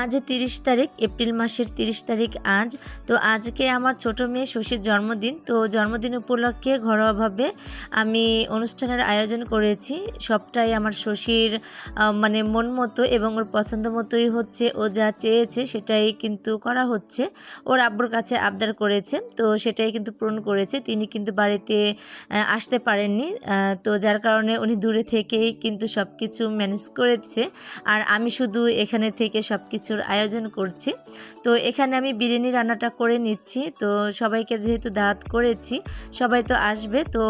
আজ তিরিশ তারিখ, এপ্রিল মাসের তিরিশ তারিখ আজ। তো আজকে আমার ছোট মেয়ে শশীর জন্মদিন। তো জন্মদিন উপলক্ষে ঘরোয়াভাবে আমি অনুষ্ঠানের আয়োজন করেছি। সবটাই আমার শশীর মানে মন মতো এবং ওর পছন্দ মতোই হচ্ছে। ও যা চেয়েছে সেটাই কিন্তু করা হচ্ছে। ওর আব্বুর কাছে আবদার করেছে। তো সেটাই কিন্তু পূরণ করেছে। তিনি কিন্তু বাড়িতে আসতে পারেননি। তো যার কারণে উনি দূরে থেকেই কিন্তু সব কিছু ম্যানেজ করেছে। আর আমি শুধু এখানে থেকে সব কিছুর আয়োজন করছি। তো এখানে আমি বিরিয়ানি রান্নাটা করে নিচ্ছি। তো সবাইকে যেহেতু দাঁত করেছি, সবাই তো আসবে। তো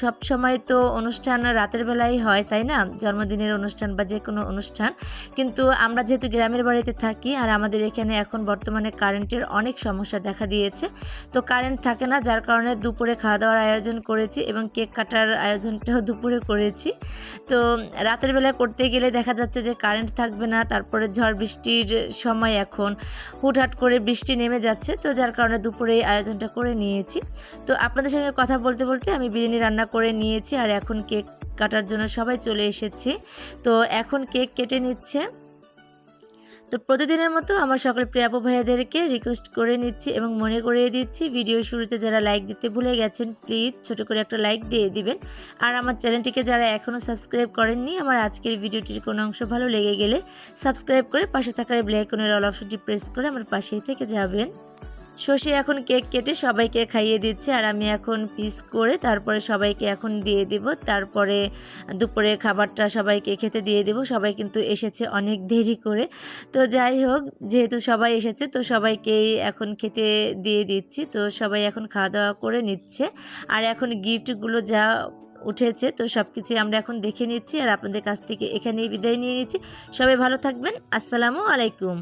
সব সময় তো অনুষ্ঠান রাতের বেলায় হয়, তাই না? জন্মদিনের অনুষ্ঠান বা যে কোনো অনুষ্ঠান। কিন্তু আমরা যেহেতু গ্রামের বাড়িতে থাকি আর আমাদের এখানে এখন বর্তমানে কারেন্টের অনেক সমস্যা দেখা দিয়েছে, তো কারেন্ট থাকে না, যার কারণে দুপুরে খাওয়া দাওয়ার আয়োজন করেছি এবং কেক কাটার আয়োজনটাও দুপুরে করেছি। তো রাতের বেলা করতে গেলে দেখা যাচ্ছে যে কারেন্ট থাকবে না, তারপরে ঝড় বৃষ্টির সময় এখন হুটহাট করে বৃষ্টি নেমে যাচ্ছে, তো যার কারণে দুপুরে আয়োজনটা করে নিয়েছি। তো আপনাদের সঙ্গে কথা বলতে বলতে আমি বিরিয়ানি রান্না করে নিয়েছি আর এখন কেক কাটার জন্য সবাই চলে এসেছে। তো এখন কেক কেটে নিচ্ছে। তো প্রতিদিনের মতো আমার সকল প্রিয়াপু ভাইয়াদেরকে রিকোয়েস্ট করে নিচ্ছি এবং মনে করিয়ে দিচ্ছি ভিডিও শুরুতে যারা লাইক দিতে ভুলে গেছেন প্লিজ ছোট করে একটা লাইক দিয়ে দিবেন। আর আমার চ্যানেলটিকে যারা এখনও সাবস্ক্রাইব করেননি, আমার আজকের ভিডিওটির কোনো অংশ ভালো লেগে গেলে সাবস্ক্রাইব করে পাশে থাকার ব্ল্যাক কোনের অল অপশনটি প্রেস করে আমার পাশেই থেকে যাবেন। শশী এখন কেক কেটে সবাইকে খাইয়ে দিচ্ছে আর আমি এখন পিস করে তারপরে সবাইকে এখন দিয়ে দিব। তারপরে দুপুরে খাবারটা সবাইকে খেতে দিয়ে দিব। সবাই কিন্তু এসেছে অনেক দেরি করে। তো যাই হোক, যেহেতু সবাই এসেছে, তো সবাইকেই এখন খেতে দিয়ে দিচ্ছি। তো সবাই এখন খাওয়া দাওয়া করে নিচ্ছে। আর এখন গিফটগুলো যা উঠেছে, তো সব কিছুই আমরা এখন দেখে নিচ্ছি। আর আপনাদের কাছ থেকে এখানেই বিদায় নিয়ে নিচ্ছি। সবাই ভালো থাকবেন। আসসালামু আলাইকুম।